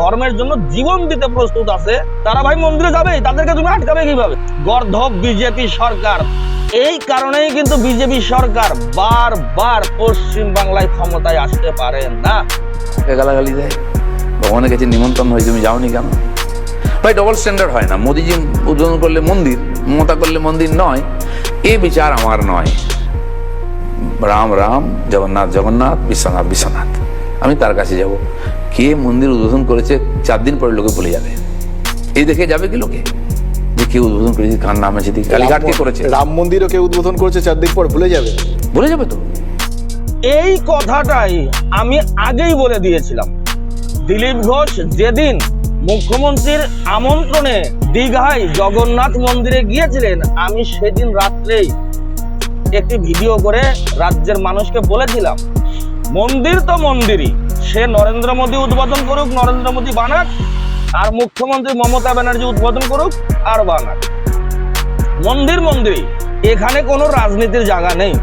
ধর্মের জন্য জীবন দিতে প্রস্তুত আছে, তারা ভাই মন্দিরে যাবে, তাদেরকে তুমি আটকাবে কীভাবে? গর্ধব বিজেপি সরকার। এই কারণেই কিন্তু বিজেপি সরকার বারবার পশ্চিম বাংলায় ক্ষমতায় আসতে পারে না। গালাগালি দেয়। ভগবানের কাছে নিমন্ত্রণ হয়ে, তুমি যাওনি কেন? ভাই ডবল স্ট্যান্ডার্ড হয় না। মোদিজি উদ্বোধন করলে মন্দির, মমতা করলে মন্দির নয়। এ বিচার আমার নয়। রাম রাম, জগন্নাথ জগন্নাথ, বিশ্বনাথ বিশ্বনাথ। আমি তার কাছে যাব। কে মন্দির উদ্বোধন করেছে চার দিন পরে লোকে ভুলে যাবে। এই দেখে যাবে কি লোকে? যে কে উদ্বোধন করেছে কার নাম আছে কালীঘাট কে করেছে? রাম মন্দিরও কেউ উদ্বোধন করেছে চারদিন পর ভুলে যাবে। ভুলে যাবে তো। এই কথাটাই আমি আগেই বলে দিয়েছিলাম। দিলীপ ঘোষ যেদিন মুখ্যমন্ত্রীর আমন্ত্রণে দীঘায় জগন্নাথ মন্দিরে গিয়েছিলেন আমি সেদিন রাত্রেই একটি ভিডিও করে রাজ্যের মানুষকে বলেছিলাম মন্দির তো মন্দিরই। সে নরেন্দ্র মোদী উদ্বোধন করুক, নরেন্দ্র মোদী বানাক, আর মুখ্যমন্ত্রী মমতা ব্যানার্জি উদ্বোধন করুক আর বানাক। মন্দির মন্দিরই, এখানে কোনো রাজনীতির জায়গা নেই।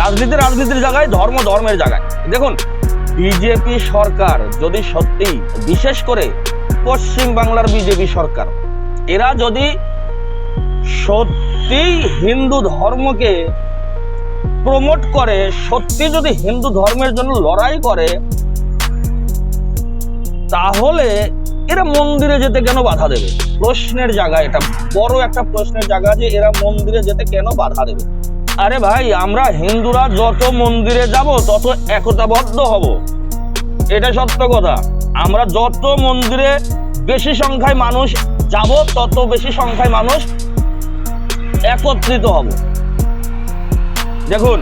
রাজনীতি রাজনীতির জায়গায়, ধর্ম ধর্মের জায়গায়। দেখুন, বিজেপি সরকার যদি সত্যি, বিশেষ করে পশ্চিম বাংলার বিজেপি সরকার, এরা যদি সত্যি হিন্দু ধর্মকে প্রমোট করে, সত্যি যদি হিন্দু ধর্মের জন্য লড়াই করে, তাহলে এরা মন্দিরে যেতে কেন বাধা দেবে? প্রশ্নের জায়গা এটা, বড় একটা প্রশ্নের জায়গা যে এরা মন্দিরে যেতে কেন বাধা দেবে? আরে ভাই, আমরা হিন্দুরা যত মন্দিরে যাব, তত একতাবদ্ধ হব। এটা সত্য কথা। আমরা যত মন্দিরে বেশি সংখ্যায় মানুষ যাব, তত বেশি সংখ্যায় মানুষ একত্রিত হব। দেখুন,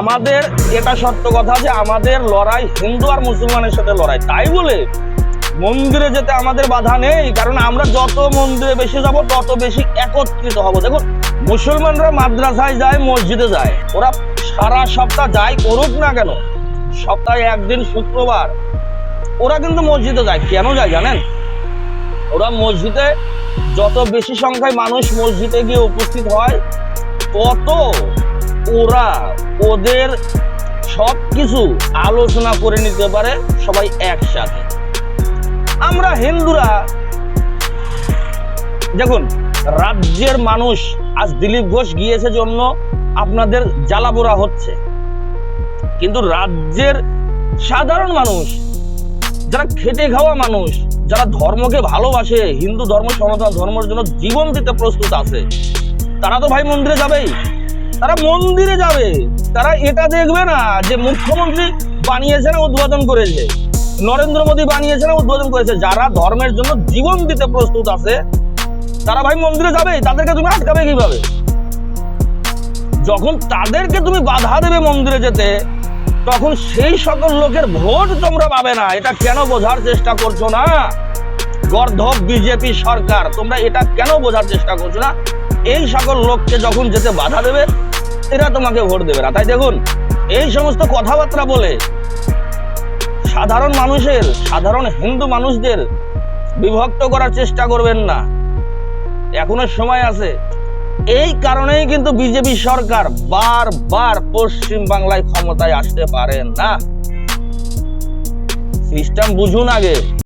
আমাদের এটা সত্য কথা যে আমাদের লড়াই হিন্দু আর মুসলমানের সাথে লড়াই। তাই বলে মন্দিরে যেতে আমাদের বাধা নেই, কারণ আমরা যত মন্দিরে বেশি যাব, তত বেশি একত্রিত হব। দেখুন, মুসলমানরা মাদ্রাসায় যায়, মসজিদে যায়। ওরা সারা সপ্তাহ যায় করুক না কেন, সপ্তাহে একদিন শুক্রবার। ওরা কিন্তু মসজিদে যায়। কেন যায় জানেন? ওরা মসজিদে যত বেশি সংখ্যায় মানুষ মসজিদে গিয়ে উপস্থিত হয় তত ওরা ওদের সব কিছু আলোচনা করে নিতে পারে সবাই একসাথে। আমরা হিন্দুরা, দেখুন, রাজ্যের মানুষ আজ দিলীপ ঘোষ গিয়েছে জন্য আপনাদের জ্বালাবোড়া হচ্ছে। কিন্তু রাজ্যের সাধারণ মানুষ, যারা খেটে খাওয়া মানুষ, যারা ধর্মকে ভালোবাসে, হিন্দু ধর্ম, সনাতন ধর্মের জন্য জীবন দিতে প্রস্তুত আছে তারা তো ভাই মন্দিরে যাবেই। তারা মন্দিরে যাবে। তারা এটা দেখবে না যে মুখ্যমন্ত্রী বানিয়েছে না উদ্বোধন করেছে। নরেন্দ্র মোদী বানিয়েছে না উদ্বোধন করেছে। যারা ধর্মের জন্য জীবন দিতে প্রস্তুত আছে, তারা ভাই মন্দিরে যাবে তাদেরকে তুমি আটকাবে কীভাবে? যখন তাদেরকে তুমি বাধা দেবে মন্দিরে যেতে, তখন সেই সকল লোকের ভোট তোমরা পাবে না। এটা কেন বোঝার চেষ্টা করছ না? গর্ধব বিজেপি সরকার, তোমরা এটা কেন বোঝার চেষ্টা করছ না? এই সকল লোককে যখন যেতে বাধা দেবে, এরা তোমাকে ভোট দেবে না। তাই দেখুন, এই সমস্ত কথাবার্তা বলে সাধারণ মানুষের, সাধারণ হিন্দু মানুষদের বিভক্ত করার চেষ্টা করবেন না। এখনও সময় আছে। এই কারণেই কিন্তু বিজেপি সরকার বারবার পশ্চিম বাংলায় ক্ষমতায় আসতে পারে না। সিস্টেম বুঝুন আগে।